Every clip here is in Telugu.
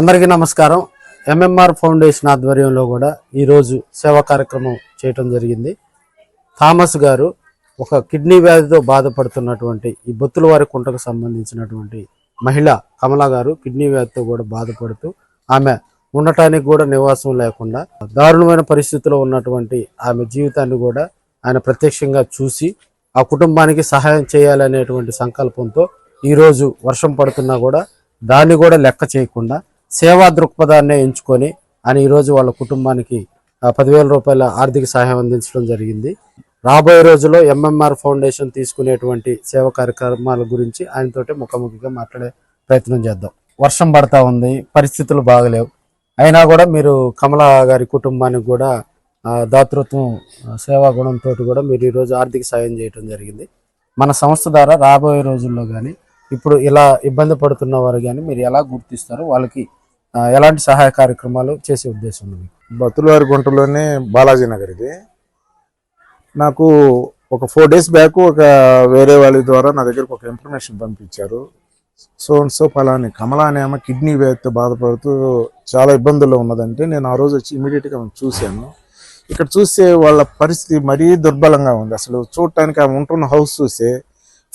అందరికీ నమస్కారం. ఎంఎంఆర్ ఫౌండేషన్ ఆధ్వర్యంలో కూడా ఈరోజు సేవా కార్యక్రమం చేయటం జరిగింది. థామస్ గారు ఒక కిడ్నీ వ్యాధితో బాధపడుతున్నటువంటి ఈ బొత్తులవారి కుంటకు సంబంధించినటువంటి మహిళ కమలా గారు కిడ్నీ వ్యాధితో కూడా బాధపడుతూ ఆమె ఉండటానికి కూడా నివాసం లేకుండా దారుణమైన పరిస్థితిలో ఉన్నటువంటి ఆమె జీవితాన్ని కూడా ఆయన ప్రత్యక్షంగా చూసి ఆ కుటుంబానికి సహాయం చేయాలనేటువంటి సంకల్పంతో ఈరోజు వర్షం పడుతున్నా కూడా దాన్ని కూడా లెక్క చేయకుండా సేవా దృక్పథాన్నే ఎంచుకొని అని ఈరోజు వాళ్ళ కుటుంబానికి పదివేల రూపాయల ఆర్థిక సహాయం అందించడం జరిగింది. రాబోయే రోజుల్లో ఎంఎంఆర్ ఫౌండేషన్ తీసుకునేటువంటి సేవా కార్యక్రమాల గురించి ఆయనతోటి ముఖాముఖిగా మాట్లాడే ప్రయత్నం చేద్దాం. వర్షం పడతా ఉంది పరిస్థితులు బాగలేవు. అయినా కూడా మీరు కమలా గారి కుటుంబానికి కూడా దాతృత్వం సేవా గుణంతో కూడా మీరు ఈరోజు ఆర్థిక సాయం చేయడం జరిగింది. మన సంస్థ ద్వారా రాబోయే రోజుల్లో కానీ ఇప్పుడు ఇలా ఇబ్బంది పడుతున్న వారు కానీ మీరు ఎలా గుర్తిస్తారు వాళ్ళకి ఎలాంటి సహాయ కార్యక్రమాలు చేసే ఉద్దేశం ఉంది బతులవారి గుంటలోనే బాలాజీ నగర్ ఇది. నాకు ఒక ఫోర్ డేస్ బ్యాక్ ఒక వేరే వాళ్ళ ద్వారా నా దగ్గరకు ఒక ఇన్ఫర్మేషన్ పంపించారు. సో అండ్ సో ఫలాని కమలా అనే ఆమె కిడ్నీ వ్యాధితో బాధపడుతూ చాలా ఇబ్బందుల్లో ఉన్నదంటే నేను ఆ రోజు వచ్చి ఇమీడియట్గా చూశాను. ఇక్కడ చూస్తే వాళ్ళ పరిస్థితి మరీ దుర్బలంగా ఉంది. అసలు చూడటానికి ఆమె ఉంటున్న హౌస్ చూస్తే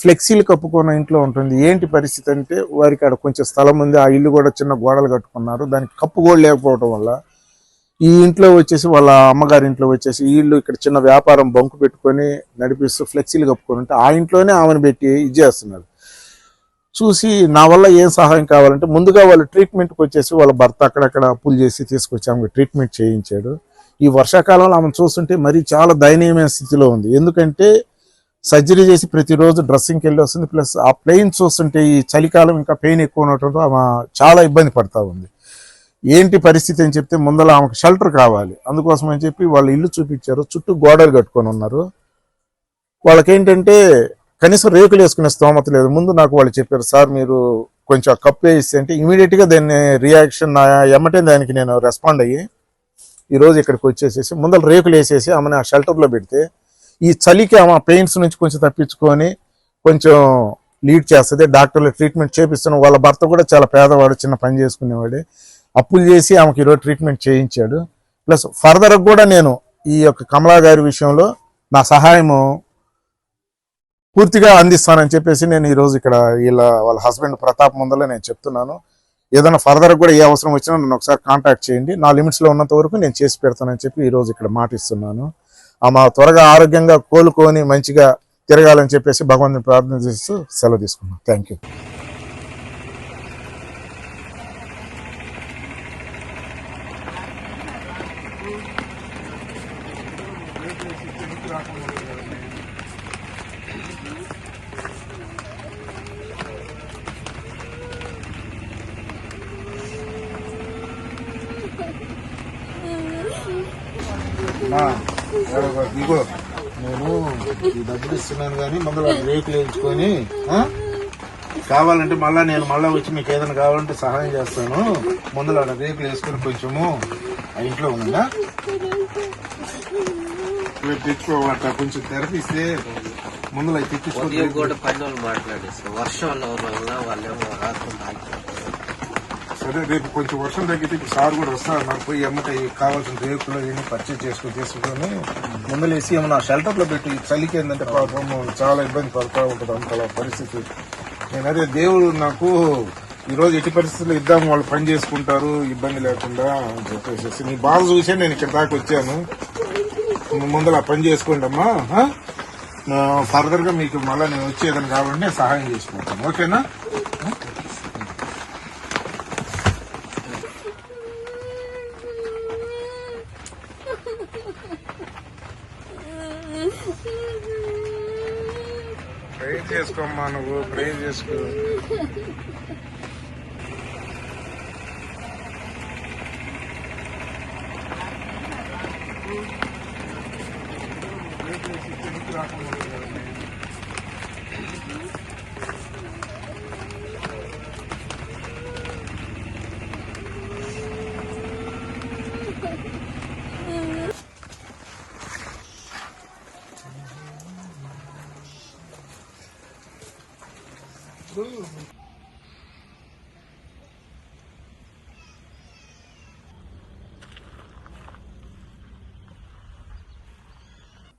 ఫ్లెక్సీలు కప్పుకున్న ఇంట్లో ఉంటుంది. ఏంటి పరిస్థితి అంటే వారికి అక్కడ కొంచెం స్థలం ఉంది ఆ ఇల్లు కూడా చిన్న గోడలు కట్టుకున్నారు. దానికి కప్పు కూడా లేకపోవడం వల్ల ఈ ఇంట్లో వచ్చేసి వాళ్ళ అమ్మగారి ఇంట్లో వచ్చేసి వీళ్ళు ఇల్లు ఇక్కడ చిన్న వ్యాపారం బంకు పెట్టుకొని నడిపిస్తూ ఫ్లెక్సీలు కప్పుకొని ఉంటే ఆ ఇంట్లోనే ఆమెను పెట్టి ఇది చేస్తున్నారు. చూసి నా వల్ల ఏం సహాయం కావాలంటే ముందుగా వాళ్ళు ట్రీట్మెంట్కి వచ్చేసి వాళ్ళ భర్త అక్కడక్కడ అప్పులు చేసి తీసుకొచ్చి ఆమెకు ట్రీట్మెంట్ చేయించాడు. ఈ వర్షాకాలంలో ఆమెను చూస్తుంటే మరీ చాలా దయనీయమైన స్థితిలో ఉంది. ఎందుకంటే సర్జరీ చేసి ప్రతిరోజు డ్రెస్సింగ్కి వెళ్ళి వస్తుంది. ప్లస్ ఆ పెయిన్ చూస్తుంటే ఈ చలికాలం ఇంకా పెయిన్ ఎక్కువ ఉండటంతో ఆమె చాలా ఇబ్బంది పడతా ఉంది. ఏంటి పరిస్థితి అని చెప్తే ముందర ఆమెకు షెల్టర్ కావాలి. అందుకోసం అని చెప్పి వాళ్ళు ఇల్లు చూపించారు. చుట్టూ గోడలు కట్టుకొని ఉన్నారు. వాళ్ళకేంటంటే కనీసం రేకులు వేసుకునే స్తోమత లేదు. ముందు నాకు వాళ్ళు చెప్పారు సార్ మీరు కొంచెం ఆ కప్పు వేస్తే అంటే ఇమీడియట్గా దాన్ని రియాక్షన్ నా ఎమ్మటే దానికి నేను రెస్పాండ్ అయ్యి ఈరోజు ఇక్కడికి వచ్చేసేసి ముందర రేకులు వేసేసి ఆమెను ఆ షెల్టర్లో పెడితే ఈ చలికి ఆమె పెయిన్స్ నుంచి కొంచెం తప్పించుకొని కొంచెం లీడ్ చేస్తుంది. డాక్టర్లు ట్రీట్మెంట్ చేపిస్తున్నాం వాళ్ళ భర్త కూడా చాలా పేదవాడు చిన్న పని చేసుకునేవాడే. అప్పులు చేసి ఆమెకి ఈరోజు ట్రీట్మెంట్ చేయించాడు. ప్లస్ ఫర్దర్గా కూడా నేను ఈ యొక్క కమలా గారి విషయంలో నా సహాయము పూర్తిగా అందిస్తానని చెప్పేసి నేను ఈరోజు ఇక్కడ వీళ్ళ వాళ్ళ హస్బెండ్ ప్రతాప్ ముందర నేను చెప్తున్నాను. ఏదైనా ఫర్దర్ కూడా ఏ అవసరం వచ్చినా నన్ను ఒకసారి కాంటాక్ట్ చేయండి. నా లిమిట్స్లో ఉన్నంత వరకు నేను చేసి పెడతానని చెప్పి ఈ రోజు ఇక్కడ మాటిస్తున్నాను. ఆమె త్వరగా ఆరోగ్యంగా కోలుకొని మంచిగా తిరగాలని చెప్పేసి భగవంతుని ప్రార్థన చేస్తూ సెలవు తీసుకున్నాను థ్యాంక్ యూ ఇగో నేను ఈ డబ్బులు ఇస్తున్నాను కానీ ముందర రేకులు వేయించుకొని కావాలంటే మళ్ళా నేను మళ్ళా వచ్చి మీకు ఏదైనా కావాలంటే సహాయం చేస్తాను. ముందర ఆడ రేకులు వేసుకొని కొంచెము ఆ ఇంట్లో ఉందా తెచ్చుకోవాలంట కొంచెం తెరపిస్తే ముందు ఉదయం తెచ్చుకో కూడా పని వాళ్ళు మాట్లాడేస్తారు. వర్షం వల్ల వాళ్ళేమో రాకుండా సరే రేపు కొంచెం వర్షం తగ్గితే ఇప్పుడు సార్ కూడా వస్తారు నాకు పోయి ఎమ్మట ఈ కావాల్సిన రేకులు ఇవన్నీ పర్చేజ్ చేసుకుని తీసుకుని ముందలేసి ఏమన్నా షెల్టర్లో పెట్టి. చలికి ఏంటంటే పాపం చాలా ఇబ్బంది పడుతూ ఉంటుంది అంత పరిస్థితి. నేను అదే దేవుడు నాకు ఈ రోజు ఎట్టి పరిస్థితుల్లో ఇద్దాం వాళ్ళు పని చేసుకుంటారు ఇబ్బంది లేకుండా అని చెప్పేసి నీ బాధ చూసే నేను ఇక్కడ దాకా వచ్చాను. నువ్వు ముందర పని చేసుకోండి అమ్మా. ఫర్దర్గా మీకు మళ్ళీ నేను వచ్చేదాన్ని కాబట్టి నేను సహాయం చేసుకుంటాను. ఓకేనా? ప్రే చేసుకోమ్మా నువ్వు ప్రే చేసుకో.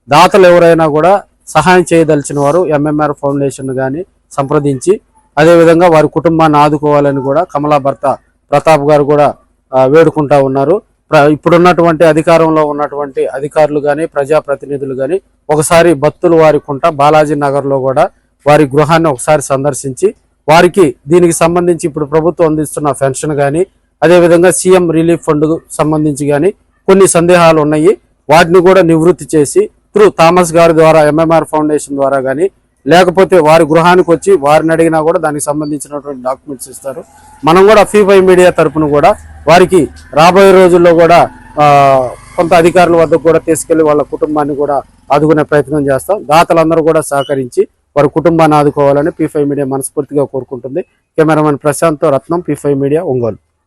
దాతలు ఎవరైనా కూడా సహాయం చేయదలిచిన వారు ఎంఎంఆర్ ఫౌండేషన్ గాని సంప్రదించి అదేవిధంగా వారి కుటుంబాన్ని ఆదుకోవాలని కూడా కమలా భర్త ప్రతాప్ గారు కూడా వేడుకుంటా ఉన్నారు. ప్ర- ఇప్పుడున్నటువంటి అధికారంలో ఉన్నటువంటి అధికారులు కానీ ప్రజాప్రతినిధులు కానీ ఒకసారి భక్తులు వారికుంటా బాలాజీ నగర్లో కూడా వారి గృహాన్ని ఒకసారి సందర్శించి వారికి దీనికి సంబంధించి ఇప్పుడు ప్రభుత్వం అందిస్తున్న పెన్షన్ కానీ అదేవిధంగా సీఎం రిలీఫ్ ఫండ్ సంబంధించి కానీ కొన్ని సందేహాలు ఉన్నాయి. వాటిని కూడా నివృత్తి చేసి త్రూ థామస్ గారి ద్వారా ఎంఎంఆర్ ఫౌండేషన్ ద్వారా కానీ లేకపోతే వారి గృహానికి వచ్చి వారిని అడిగినా కూడా దానికి సంబంధించినటువంటి డాక్యుమెంట్స్ ఇస్తారు. మనం కూడా ఫీఫై మీడియా తరపున కూడా వారికి రాబోయే రోజుల్లో కూడా కొంత అధికారుల వద్దకు కూడా తీసుకెళ్ళి వాళ్ళ కుటుంబాన్ని కూడా ఆదుకునే ప్రయత్నం చేస్తాం. దాతలందరూ కూడా సహకరించి వారి కుటుంబాన్ని ఆదుకోవాలని పీ మీడియా మనస్ఫూర్తిగా కోరుకుంటుంది. Cameraman Prashanth Ratnam P media Ongole.